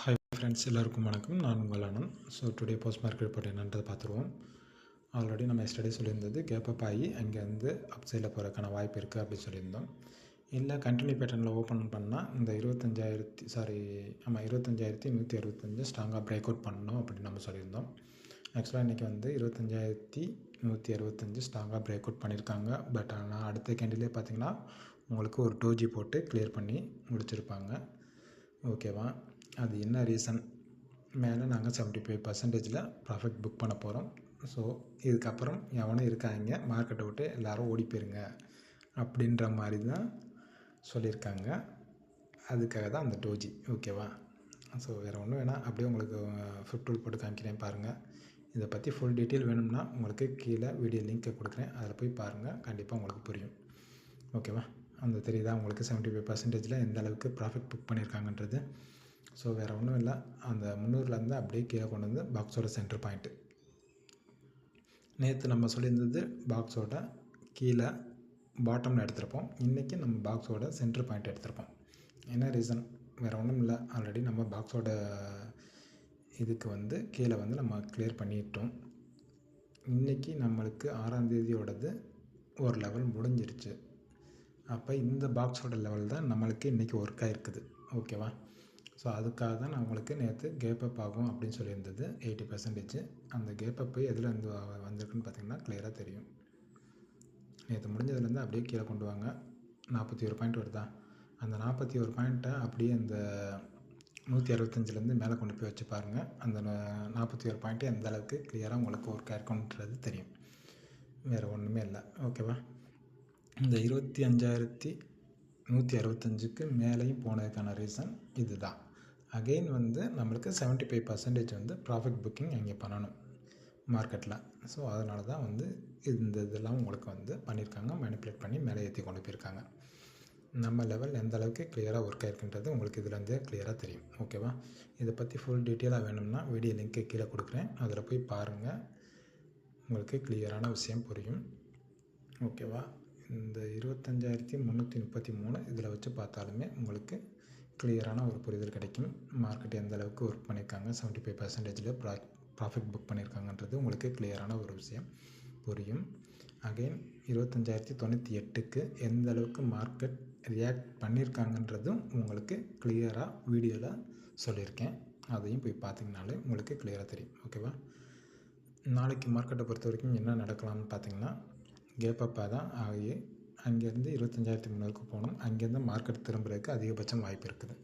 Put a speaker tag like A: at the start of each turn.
A: Hi friends எல்லாருக்கும் வணக்கம். நான் உங்கள் அண்ணன் ஸோ டுடே போஸ்ட் மார்க்கெட் போட்டு என்னன்றதை பார்த்துருவோம். ஆல்ரெடி நம்ம எஸ்டர்டே சொல்லியிருந்தது கேப் அப் ஆகி அங்கேருந்து அப் சைடில் போகிறதுக்கான வாய்ப்பு இருக்குது அப்படின்னு சொல்லியிருந்தோம். இல்லை கண்டினியூ பேட்டர்னில் ஓப்பன் பண்ணால் இந்த இருபத்தஞ்சாயிரத்தி சாரி ஆமாம் இருபத்தஞ்சாயிரத்தி நூற்றி அறுபத்தஞ்சு ஸ்ட்ராங்காக பிரேக் அவுட் பண்ணணும் அப்படின்னு நம்ம சொல்லியிருந்தோம். ஆக்சுவலாக இன்றைக்கி வந்து இருபத்தஞ்சாயிரத்தி நூற்றி அறுபத்தஞ்சு ஸ்ட்ராங்காக பிரேக் அவுட் பண்ணியிருக்காங்க. பட் ஆனால் அடுத்த கேண்டிலே பார்த்தீங்கன்னா உங்களுக்கு ஒரு டோஜி போட்டு கிளியர் பண்ணி முடிச்சிருப்பாங்க. ஓகேவா அது என்ன ரீசன் மேலே நாங்கள் செவன்ட்டி ஃபைவ் பர்சன்டேஜில் ப்ராஃபிட் புக் பண்ண போகிறோம் ஸோ இதுக்கப்புறம் எவனும் இருக்காங்க மார்க்கெட்டை விட்டு எல்லோரும் ஓடி போயிருங்க அப்படின்ற மாதிரி தான் சொல்லியிருக்காங்க. அதுக்காக தான் அந்த டோஜி ஓகேவா ஸோ வேறு ஒன்றும் வேணாம். அப்படியே உங்களுக்கு ஃபிஃப்ட் டூல் போட்டு காமிக்கிறேன் பாருங்கள் இதை பற்றி ஃபுல் டீட்டெயில் வேணும்னா உங்களுக்கு கீழே வீடியோ லிங்க்கை கொடுக்குறேன். அதில் போய் பாருங்கள் கண்டிப்பாக உங்களுக்கு புரியும். ஓகேவா அந்த தெரியுதா? உங்களுக்கு செவன்ட்டி ஃபைவ் பர்சன்டேஜில் எந்த அளவுக்கு ப்ராஃபிட் புக் பண்ணியிருக்காங்கன்றது. ஸோ வேறு ஒன்றும் இல்லை. அந்த முந்நூறுலேருந்து அப்படியே கீழே கொண்டு வந்து பாக்ஸோட சென்டர் பாயிண்ட்டு நேற்று நம்ம சொல்லியிருந்தது பாக்ஸோட கீழே பாட்டமில் எடுத்திருப்போம். இன்றைக்கி நம்ம பாக்ஸோட சென்டர் பாயிண்ட் எடுத்திருப்போம். என்ன ரீசன் வேறு ஒன்றும் இல்லை. ஆல்ரெடி நம்ம பாக்ஸோட இதுக்கு வந்து கீழே வந்து நம்ம கிளியர் பண்ணிட்டோம். இன்றைக்கி நம்மளுக்கு ஆறாம் தேதியோடது ஒரு லெவல் முடிஞ்சிருச்சு. அப்போ இந்த பாக்ஸோட லெவல் தான் நம்மளுக்கு இன்றைக்கி ஒர்க் ஆகிருக்குது ஓகேவா ஸோ அதுக்காக தான் நான் உங்களுக்கு நேற்று கேப்பப் ஆகும் அப்படின்னு சொல்லியிருந்தது. எயிட்டி பர்சன்டேஜ் அந்த கேப் எதில் இருந்து வந்திருக்குன்னு பார்த்தீங்கன்னா கிளியராக தெரியும். நேற்று முடிஞ்சதுலேருந்து அப்படியே கீழே கொண்டு வாங்க. நாற்பத்தி ஒரு பாயிண்ட் வருதா? அந்த நாற்பத்தி ஒரு பாயிண்ட்டை அப்படியே அந்த நூற்றி அறுபத்தஞ்சிலேருந்து மேலே கொண்டு போய் வச்சு பாருங்கள் அந்த நாற்பத்தி ஒரு பாயிண்ட்டு எந்த அளவுக்கு கிளியராக உங்களுக்கு ஒர்க் ஆயிருக்குன்றது தெரியும். வேறு ஒன்றுமே இல்லை. ஓகேவா இந்த இருபத்தி அஞ்சாயிரத்தி நூற்றி அறுபத்தஞ்சுக்கு மேலேயும் போனதுக்கான ரீசன் இது தான் அகெயின் வந்து நம்மளுக்கு செவன்ட்டி ஃபைவ் பர்சன்டேஜ் வந்து ப்ராஃபிட் புக்கிங் இங்கே பண்ணணும் மார்க்கெட்டில் ஸோ அதனால தான் வந்து இந்த இதெல்லாம் உங்களுக்கு வந்து பண்ணியிருக்காங்க. மேனிப்புலேட் பண்ணி மேலே ஏற்றி கொண்டு போயிருக்காங்க. நம்ம லெவல் எந்த அளவுக்கு கிளியராக ஒர்க் ஆயிருக்குன்றது உங்களுக்கு இதுலேருந்தே கிளியராக தெரியும். ஓகேவா இதை பற்றி ஃபுல் டீட்டெயிலாக வேணும்னா வீடியோ லிங்க்கு கீழே கொடுக்குறேன். அதில் போய் பாருங்கள் உங்களுக்கு கிளியரான விஷயம் புரியும். ஓகேவா இந்த இருபத்தஞ்சாயிரத்தி முந்நூற்றி முப்பத்தி மூணு இதில் வச்சு பார்த்தாலுமே உங்களுக்கு கிளியரான ஒரு புரிதல் கிடைக்கும். மார்க்கெட் எந்த அளவுக்கு ஒர்க் பண்ணியிருக்காங்க செவன்ட்டி ஃபைவ் பர்சன்டேஜில் ப்ரா ப்ராஃபிட் புக் பண்ணியிருக்காங்கன்றது உங்களுக்கு கிளியரான ஒரு விஷயம். புரியும். அகைன் இருபத்தஞ்சாயிரத்தி தொண்ணூற்றி எட்டுக்கு எந்த அளவுக்கு மார்க்கெட் ரியாக்ட் பண்ணியிருக்காங்கன்றதும் உங்களுக்கு கிளியராக வீடியோவில் சொல்லியிருக்கேன். அதையும் போய் பார்த்தீங்கனாலே உங்களுக்கு கிளியராக தெரியும். ஓகேவா நாளைக்கு மார்க்கெட்டை பொறுத்த வரைக்கும் என்ன நடக்கலாம்னு பார்த்தீங்கன்னா கேப்பப்பாக தான் ஆகி அங்கேருந்து இருபத்தஞ்சாயிரத்தி முந்நூறுக்கு போகணும். அங்கேருந்து மார்க்கெட் திரும்புறதுக்கு அதிகபட்சம் வாய்ப்பு இருக்குது.